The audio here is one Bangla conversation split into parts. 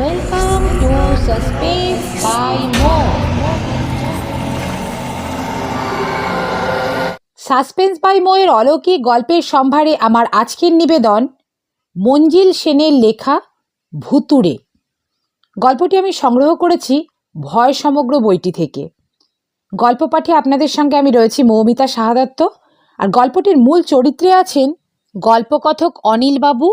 Welcome to Suspense by Mo. Suspense by মোয়ের অলৌকিক গল্পের সম্ভারে আমার আজকের নিবেদন মঞ্জিল সেনের লেখা ভুতুড়ে। গল্পটি আমি সংগ্রহ করেছি ভয় সমগ্র বইটি থেকে। গল্প পাঠে আপনাদের সঙ্গে আমি রয়েছি মৌমিতা শাহাদাত্ত আর গল্পটির মূল চরিত্রে আছেন গল্পকথক অনিল বাবু,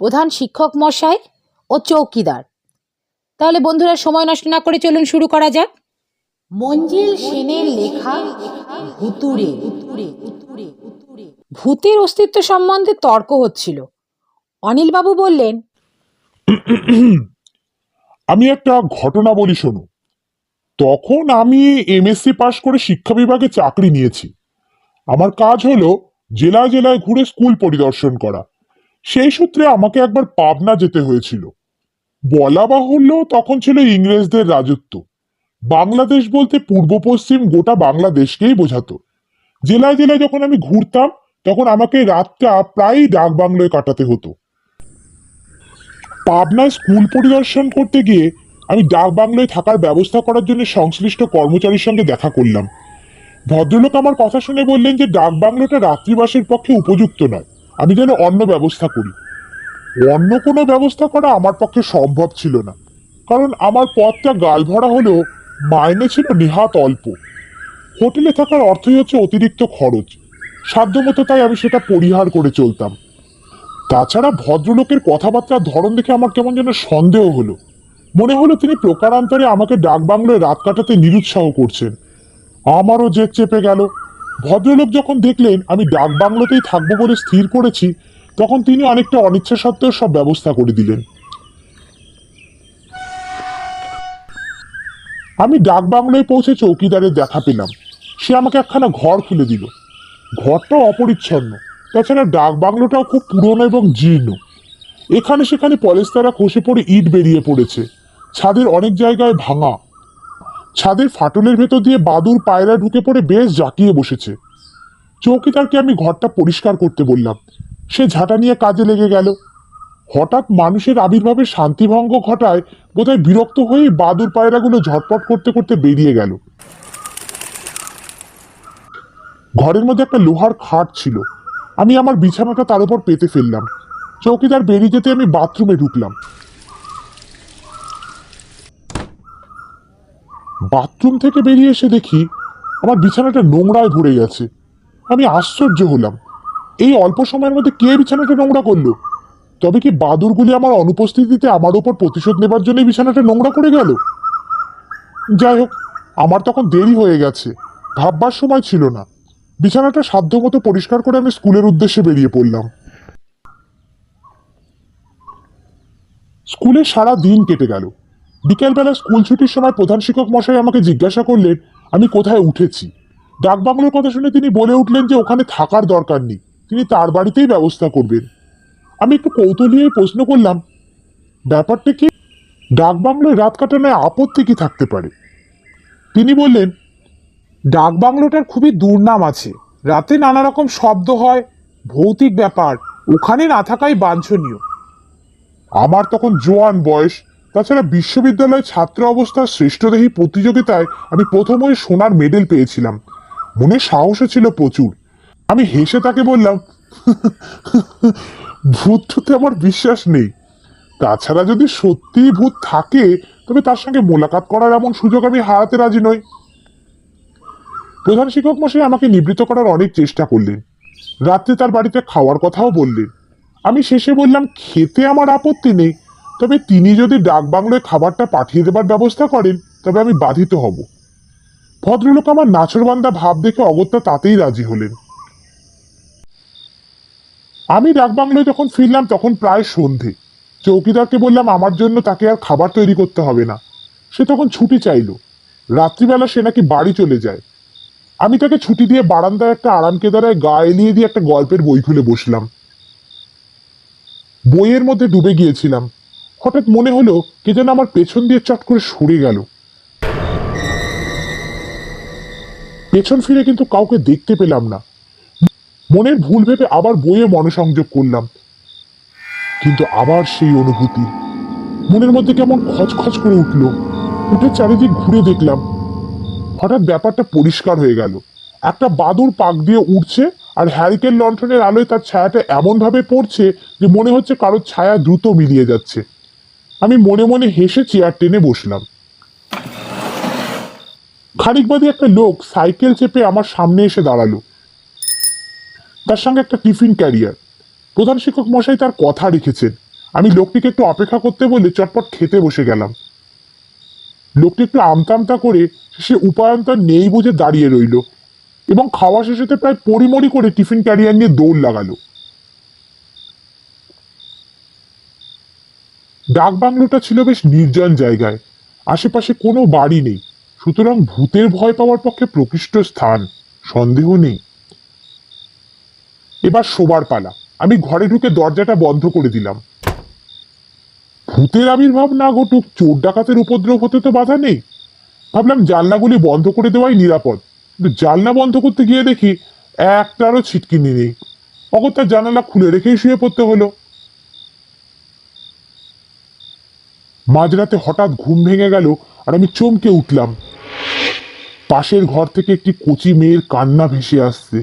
প্রধান শিক্ষক মশাই ও চৌকিদার। তাহলে বন্ধুরা সময় নষ্ট না করে চলুন শুরু করা যাক। মঞ্জিল সেনের লেখা ভুতুড়ে। ভূতের অস্তিত্ব সম্বন্ধে তর্ক হচ্ছিল। অনিলবাবু বললেন আমি একটা ঘটনা বলি শোনো। তখন আমি এমএসসি পাশ করে শিক্ষা বিভাগে চাকরি নিয়েছি। আমার কাজ হলো জেলায় জেলায় ঘুরে স্কুল পরিদর্শন করা। সেই সূত্রে আমাকে একবার পাবনা যেতে হয়েছিল। বলা বাহুল্য তখন ছিল ইংরেজদের রাজত্ব। বাংলাদেশ বলতে পূর্ব পশ্চিম গোটা বাংলাদেশকেই বোঝাতো। জেলায় জেলায় যখন আমি ঘুরতাম, তখন আমাকে রাতটা প্রায়ই ডাক বাংলোয় কাটাতে হতো। পাবনায় স্কুল পরিদর্শন করতে গিয়ে আমি ডাক বাংলোয় থাকার ব্যবস্থা করার জন্য সংশ্লিষ্ট কর্মচারীর সঙ্গে দেখা করলাম। ভদ্রলোক আমার কথা শুনে বললেন যে ডাক বাংলোটা রাত্রিবাসের পক্ষে উপযুক্ত নয়। আমি যেন অন্য ব্যবস্থা করি। অন্য কোনো ব্যবস্থা করা আমার পক্ষে সম্ভব ছিল না। কারণ আমার পথটা গাল ভরা হলেও মাইনে ছিল নেহাত অল্প। হোটেলে থাকার অর্থই হচ্ছে অতিরিক্ত খরচ। সাধ্যমতো তাই আমি সেটা পরিহার করে চলতাম। তাছাড়া ভদ্রলোকের কথাবার্তার ধরন দেখে আমার কেমন যেন সন্দেহ হলো। মনে হলো তিনি প্রকারান্তরে আমাকে ডাক বাংলোয় রাত কাটাতে নিরুৎসাহ করছেন। আমারও জেদ চেপে গেল। ভদ্রলোক যখন দেখলেন আমি ডাক বাংলোতেই থাকব বলে স্থির করেছি তখন তিনি অনেকটা অনিচ্ছা সত্ত্বেও সব ব্যবস্থা করে দিলেন। আমি ডাক বাংলোয় পৌঁছে চৌকিদারের দেখা পেলাম। সে আমাকে একখানা ঘর খুলে দিল। ঘরটাও অপরিচ্ছন্ন। তাছাড়া ডাক বাংলোটাও খুব পুরনো এবং জীর্ণ। এখানে সেখানে পলেস্তারা খসে পড়ে ইট বেরিয়ে পড়েছে। ছাদের অনেক জায়গায় ভাঙা। ছাদের ফাটলের ভেতর দিয়ে বাদুর পায়রা ঢুকে পড়ে বেশ জাকিয়ে বসেছে। চৌকিদারকে আমি ঘরটা পরিষ্কার করতে বললাম। সে ঝাঁটা নিয়ে কাজে লেগে গেল। হঠাৎ মানুষের আবির্ভাবে শান্তিভঙ্গ ঘটায় বোধহয় বিরক্ত হয়েই বাদুর পায়রাগুলো ঝটপট করতে করতে বেরিয়ে গেল। ঘরের মধ্যে একটা লোহার খাট ছিল। আমি আমার বিছানাটা তার উপর পেতে ফেললাম। চৌকিদার বেরিয়ে যেতে আমি বাথরুমে ঢুকলাম। বাথরুম থেকে বেরিয়ে এসে দেখি আমার বিছানাটা নোংরায় ভরে গেছে। আমি আশ্চর্য হলাম। এই অল্প সময়ের মধ্যে কে বিছানাটা নোংরা করল? তবে কি বাদুরগুলি আমার অনুপস্থিতিতে আমার উপর প্রতিশোধ নেবার জন্য বিছানাটা নোংরা করে গেল? যাই হোক, আমার তখন দেরি হয়ে গেছে। ভাববার সময় ছিল না। বিছানাটা সাধ্যমতো পরিষ্কার করে আমি স্কুলের উদ্দেশ্যে বেরিয়ে পড়লাম। স্কুলে সারা দিন কেটে গেল। বিকেলবেলা স্কুল ছুটির সময় প্রধান শিক্ষক মশাই আমাকে জিজ্ঞাসা করলেন, আমি কোথায় উঠেছি? ডাকবাংলোর কথা শুনে তিনি বলে উঠলেন যে ওখানে থাকার দরকার নেই। তিনি তার বাড়িতেই ব্যবস্থা করবেন। আমি একটু কৌতূহলী হয়ে প্রশ্ন করলাম, ব্যাপারটা কি? ডাকবাংলোয় রাত কাটানোয় আপত্তি কি থাকতে পারে? তিনি বললেন, ডাক বাংলোটার খুবই দুর্নাম আছে। রাতে নানা রকম শব্দ হয়, ভৌতিক ব্যাপার, ওখানে না থাকাই বাঞ্ছনীয়। আমার তখন জোয়ান বয়স, তাছাড়া বিশ্ববিদ্যালয় ছাত্র অবস্থার শ্রেষ্ঠদেহী প্রতিযোগিতায় আমি প্রথম ওই সোনার মেডেল পেয়েছিলাম। মনে সাহসও ছিল প্রচুর। আমি হেসে তাকে বললাম, ভূত টুতে আমার বিশ্বাস নেই। তাছাড়া যদি সত্যিই ভূত থাকে, তবে তার সঙ্গে মোলাকাত করার এমন সুযোগ আমি হারাতে রাজি নই। প্রধান শিক্ষক মশাই আমাকে নিবৃত্ত করার অনেক চেষ্টা করলেন। রাত্রে তার বাড়িতে খাওয়ার কথাও বললেন। আমি শেষে বললাম, খেতে আমার আপত্তি নেই। তবে তিনি যদি ডাক বাংলোয় খাবারটা পাঠিয়ে দেবার ব্যবস্থা করেন, তবে আমি বাধিত হব। ভদ্রলোক আমার নাচরবান্দা ভাব দেখে অগত্যা তাতেই রাজি হলেন। আমি ডাক বাংলোয় যখন ফিরলাম, তখন প্রায় সন্ধে। চৌকিদারকে বললাম, আমার জন্য তাকে আর খাবার তৈরি করতে হবে না। সে তখন ছুটি চাইলো। রাত্রিবেলা সে নাকি বাড়ি চলে যায়। আমি তাকে ছুটি দিয়ে বারান্দায় একটা আরাম কেদারায় গা এলিয়ে দিয়ে একটা গল্পের বই খুলে বসলাম। বইয়ের মধ্যে ডুবে গিয়েছিলাম। হঠাৎ মনে হলো, কে যেন আমার পেছন দিয়ে চট করে সরে গেল। পেছন ফিরে কিন্তু কাউকে দেখতে পেলাম না। মনের ভুল ভেবে আবার বইয়ে মনোসংযোগ করলাম। কিন্তু আবার সেই অনুভূতি। মনের মধ্যে কেমন খচখচ করে উঠল। উঠে চারিদিক ঘুরে দেখলাম। হঠাৎ ব্যাপারটা পরিষ্কার হয়ে গেল। একটা বাদুর পাক দিয়ে উঠছে আর হ্যারিকেন লন্ঠনের আলোয় তার ছায়াটা এমনভাবে পড়ছে যে মনে হচ্ছে কারোর ছায়া দ্রুত মিলিয়ে যাচ্ছে। আমি মনে মনে হেসে চেয়ার টেনে বসলাম। খানিক বাদে একটা লোক সাইকেল চেপে আমার সামনে এসে দাঁড়াল। তার সঙ্গে একটা টিফিন ক্যারিয়ার। প্রধান শিক্ষক মশাই তার কথা রেখেছেন। আমি লোকটিকে একটু অপেক্ষা করতে বলে চটপট খেতে বসে গেলাম। লোকটি একটু আমতামতা করে সে উপায়ন্তর নেই বুঝে দাঁড়িয়ে রইল এবং খাওয়া শেষেতে প্রায় পরিমরি করে টিফিন ক্যারিয়ার নিয়ে দৌড় লাগালো। ডাক বাংলোটা ছিল বেশ নির্জন জায়গায়। আশেপাশে কোনো বাড়ি নেই। সুতরাং ভূতের ভয় পাওয়ার পক্ষে প্রকৃষ্ট স্থান। সন্দেহ নেই। এবার শোবার পালা। আমি ঘরে ঢুকে দরজাটা বন্ধ করে দিলাম। ভূতের আবির্ভাব না ঘটুক, চোর ডাকাতের উপদ্রব হতে তো বাধা নেই। ভাবলাম জানলাগুলি বন্ধ করে দেওয়াই নিরাপদ। কিন্তু জানলা বন্ধ করতে গিয়ে দেখি একটারও ছিটকিনি নেই। অগত্যা জানালা খুলে রেখেই শুয়ে পড়তে হলো। মাঝরাতে হঠাৎ ঘুম ভেঙে গেল আর আমি চমকে উঠলাম। পাশের ঘর থেকে একটি কচি মেয়ের কান্না ভেসে আসছে।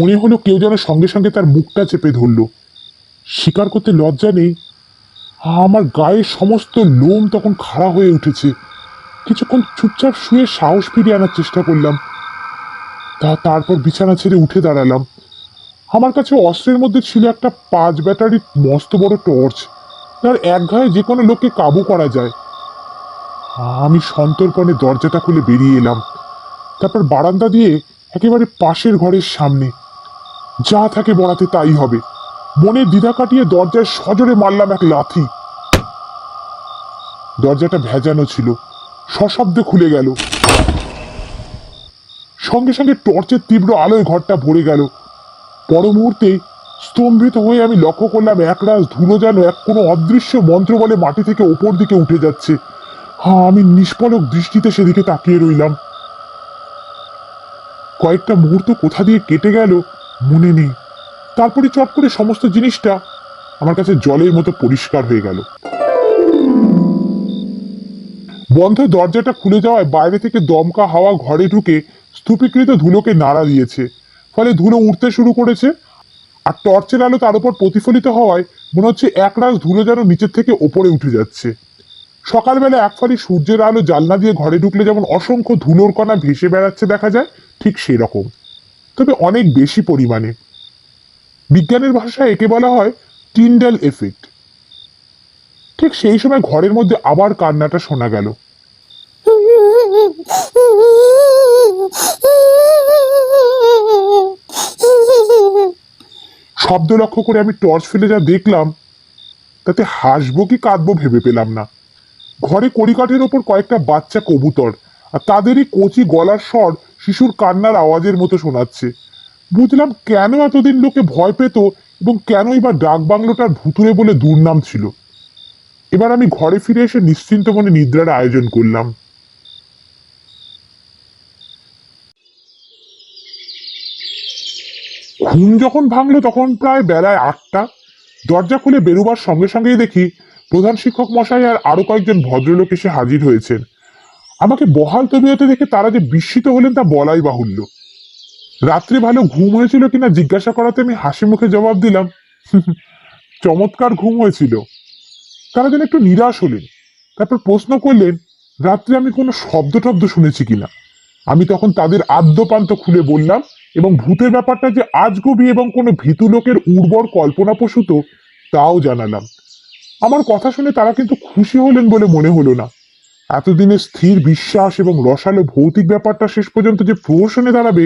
মনে হলো কেউ যেন সঙ্গে সঙ্গে তার মুখটা চেপে ধরলো। স্বীকার করতে লজ্জা নেই। আমার গায়ের সমস্ত লোম তখন খাড়া হয়ে উঠেছে। কিছুক্ষণ চুপচাপ শুয়ে সাহস ফিরিয়ে আনার চেষ্টা করলাম। তা তারপর বিছানা ছেড়ে উঠে দাঁড়ালাম। আমার কাছে অস্ত্রের মধ্যে ছিল একটা পাঁচ ব্যাটারির মস্ত বড় টর্চ। তার এক ঘায়ে যে কোনো লোককে কাবু করা যায়। আমি সন্তর্পণে দরজাটা খুলে বেরিয়ে এলাম। তারপর বারান্দা দিয়ে একেবারে পাশের ঘরের সামনে যা থাকে বড়াতে তাই হবে। মনের দ্বিধা কাটিয়ে দরজায় সজোরে মারলাম এক লাথি। দরজাটা ভেজানো ছিল। সশব্দে খুলে গেল। সঙ্গে সঙ্গে টর্চের তীব্র আলোয় ঘরটা ভরে গেল। পর মুহূর্তে স্তম্ভিত হয়ে আমি লক্ষ্য করলাম একরাশ ধুলো যেন এক কোনো অদৃশ্য মন্ত্র বলে মাটি থেকে ওপর দিকে উঠে যাচ্ছে। হ্যাঁ আমি নিষ্পলক দৃষ্টিতে সেদিকে তাকিয়ে রইলাম। কয়েকটা মুহূর্ত কোথা দিয়ে কেটে গেল মনে নেই। তারপরে চট করে সমস্ত জিনিসটা আমার কাছে জলের মতো পরিষ্কার হয়ে গেল। বন্ধ দরজাটা খুলে যাওয়ায় বাইরে থেকে দমকা হাওয়া ঘরে ঢুকে স্তূপীকৃত ধুলোকে নাড়া দিয়েছে। ফলে ধুলো উঠতে শুরু করেছে আর টর্চের আলো তার উপর প্রতিফলিত হওয়ায় মনে হচ্ছে একরাশ ধুলো যেন নিচের থেকে ওপরে উঠে যাচ্ছে। সকালবেলা এক ফালি সূর্যের আলো জানলা দিয়ে ঘরে ঢুকলে যেমন অসংখ্য ধুলোর কণা ভেসে বেড়াচ্ছে দেখা যায়, ঠিক সেই রকম তবে অনেক বেশি পরিমাণে। বিজ্ঞানের ভাষায় একে বলা হয় টিন্ডাল এফেক্ট। ঠিক সেই সময় ঘরের মধ্যে আবার কান্নাটা শোনা গেল। শব্দ লক্ষ্য করে আমি টর্চ ফেলে যা দেখলাম, তাতে হাসবো কি কাঁদবো ভেবে পেলাম না। ঘরে কড়িকাঠের ওপর কয়েকটা বাচ্চা কবুতর আর তাদেরই কচি গলার স্বর শিশুর কান্নার আওয়াজের মতো শোনাচ্ছে। বুঝলাম কেন এতদিন লোকে ভয় পেত এবং কেনই বা ডাক বাংলোটার ভুতুরে বলে দুর্নাম ছিল। এবার আমি ঘরে ফিরে এসে নিশ্চিন্ত মনে নিদ্রার আয়োজন করলাম। ঘুম যখন ভাঙলো তখন প্রায় বেলায় আটটা। দরজা খুলে বেরোবার সঙ্গে সঙ্গেই দেখি প্রধান শিক্ষক মশাই আর আরও কয়েকজন ভদ্রলোক এসে হাজির হয়েছেন। আমাকে বহাল তবিয়তে দেখে তারা যে বিস্মিত হলেন তা বলাই বাহুল্য। রাত্রে ভালো ঘুম হয়েছিল কিনা জিজ্ঞাসা করাতে আমি হাসি মুখে জবাব দিলাম, চমৎকার ঘুম হয়েছিল। তারা যেন একটু নিরাশ হলেন। তারপর প্রশ্ন করলেন, রাত্রে আমি কোনো শব্দ টব্দ শুনেছি কিনা? আমি তখন তাদের আদ্যপান্ত খুলে বললাম, এবং ভূতের ব্যাপারটা যে আজগবি এবং কোনো ভীতু লোকের উর্বর কল্পনা কল্পনাপ্রসূত তাও জানালাম। আমার কথা শুনে তারা কিন্তু খুশি হলেন বলে মনে হলো না। এতদিনের স্থির বিশ্বাস এবং রসালো ভৌতিক ব্যাপারটা শেষ পর্যন্ত যে প্রহসনে দাঁড়াবে,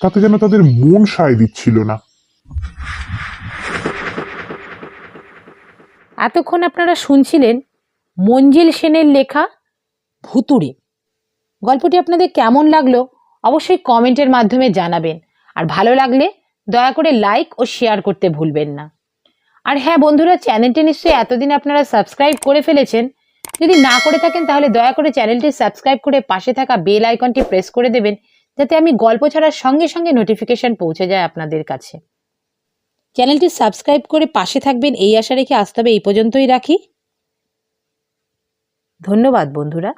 তাতে যেন তাদের মন সায় দিচ্ছিল না। এতক্ষণ আপনারা শুনছিলেন মঞ্জিল সেনের লেখা ভুতুড়ে। গল্পটি আপনাদের কেমন লাগল অবশ্যই কমেন্টের মাধ্যমে জানাবেন। আর ভালো লাগলে দয়া করে লাইক ও শেয়ার করতে ভুলবেন না। আর হ্যাঁ বন্ধুরা, চ্যানেলটি নিশ্চয়ই এতদিন আপনারা সাবস্ক্রাইব করে ফেলেছেন যদি না করে থাকেন, তাহলে দয়া করে চ্যানেলটি সাবস্ক্রাইব করে পাশে থাকা বেল আইকনটি প্রেস করে দেবেন, যাতে আমি গল্প ছাড়ার সঙ্গে সঙ্গে নোটিফিকেশন পৌঁছে যায় আপনাদের কাছে। চ্যানেলটি সাবস্ক্রাইব করে পাশে থাকবেন, এই আশা রেখে আসতে হবে এই পর্যন্তই রাখি। ধন্যবাদ, বন্ধুরা।